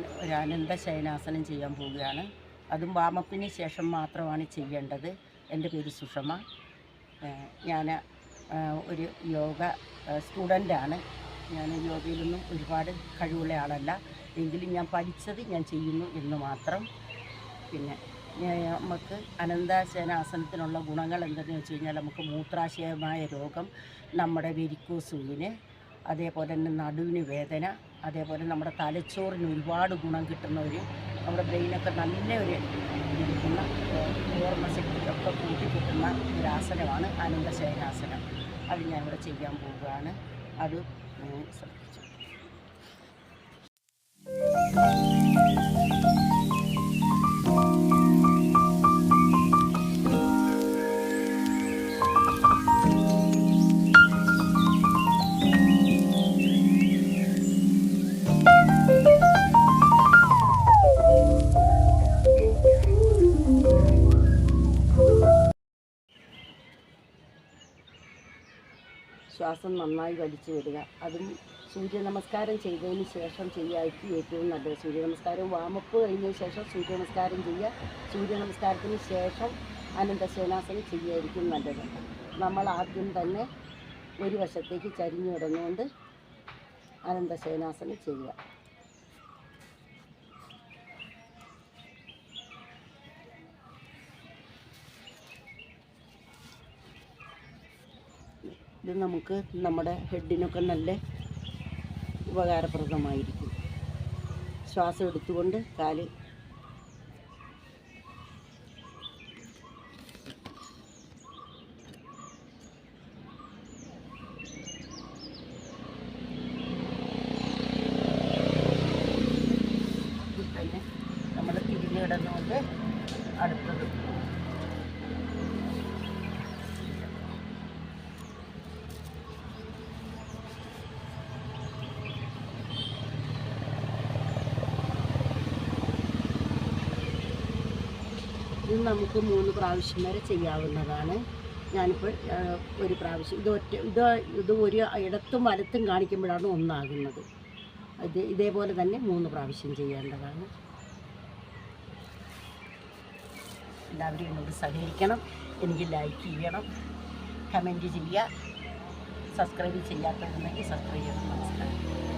ഞാൻ ഒരു അനന്ത ശയനാസനം ചെയ്യാൻ പോവുകയാണ്. അതും വാമപ്പിന് ശേഷം മാത്രമാണ് ചെയ്യേണ്ടത്. എന്റെ പേര് സുഷമ. ഞാൻ ഒരു യോഗ സ്റ്റുഡന്റാണ്. ഞാൻ യോഗയിലൊന്നും ഒരുപാട് കഴിവുള്ള ആളല്ല. എങ്കിലും ഞാൻ പഠിച്ചത് ഞാൻ ചെയ്യുന്നു എന്ന് മാത്രം. പിന്നെ നമുക്ക് അനന്താശയനാസനത്തിനുള്ള ഗുണങ്ങൾ എന്തെന്ന് വെച്ച് കഴിഞ്ഞാൽ നമുക്ക് മൂത്രാശയമായ രോഗം നമ്മുടെ വെരിക്കോസൂവിന് അതേപോലെ തന്നെ നടുവിന് വേദന അതേപോലെ നമ്മുടെ തലച്ചോറിന് ഒരുപാട് ഗുണം കിട്ടുന്ന ഒരു നമ്മുടെ ബ്രെയിനൊക്കെ നല്ല ഒരു ഇരിക്കുന്ന ഓർമ്മശക്തിയൊക്കെ കൂട്ടി കിട്ടുന്ന ഒരു ആസനമാണ് അനന്തശയനാസനം. അത് ഞാനിവിടെ ചെയ്യാൻ പോവുകയാണ്. അത് ശ്രദ്ധിച്ചു. ശ്വാസം നന്നായി വലിച്ചു വിടുക. അതും സൂര്യ നമസ്കാരം ചെയ്തതിന് ശേഷം ചെയ്യാതി ഏറ്റവും നല്ലത് സൂര്യ നമസ്കാരം വാമപ്പ് കഴിഞ്ഞതിന് ശേഷം സൂര്യ നമസ്കാരം ചെയ്യുക. സൂര്യ നമസ്കാരത്തിന് ശേഷം അനന്തശേനാസനം ചെയ്യുമായിരിക്കും നല്ലത്. നമ്മൾ ആദ്യം തന്നെ ഒരു വശത്തേക്ക് ചരിഞ്ഞു തുടങ്ങുകൊണ്ട് അനന്തശേനാസനം ചെയ്യുക. ഇത് നമുക്ക് നമ്മുടെ ഹെഡിനൊക്കെ നല്ല ഉപകാരപ്രദമായിരിക്കും. ശ്വാസം എടുത്തുകൊണ്ട് കാൽ അടുത്തത് ഇത് നമുക്ക് മൂന്ന് പ്രാവശ്യം വരെ ചെയ്യാവുന്നതാണ്. ഞാനിപ്പോൾ ഒരു പ്രാവശ്യം ഇത് ഒറ്റ ഇത് ഇത് ഒരു ഇടത്തും വലത്തും കാണിക്കുമ്പോഴാണ് ഒന്നാകുന്നത്. ഇത് ഇതേപോലെ തന്നെ മൂന്ന് പ്രാവശ്യം ചെയ്യേണ്ടതാണ്. എല്ലാവരും എന്നോട് സഹകരിക്കണം എനിക്ക് ലൈക്ക് ചെയ്യണം കമന്റ് ചെയ്യുക സബ്സ്ക്രൈബ് ചെയ്യാത്തവരുണ്ടെങ്കിൽ സബ്സ്ക്രൈബ് ചെയ്യണം. നമസ്കാരം.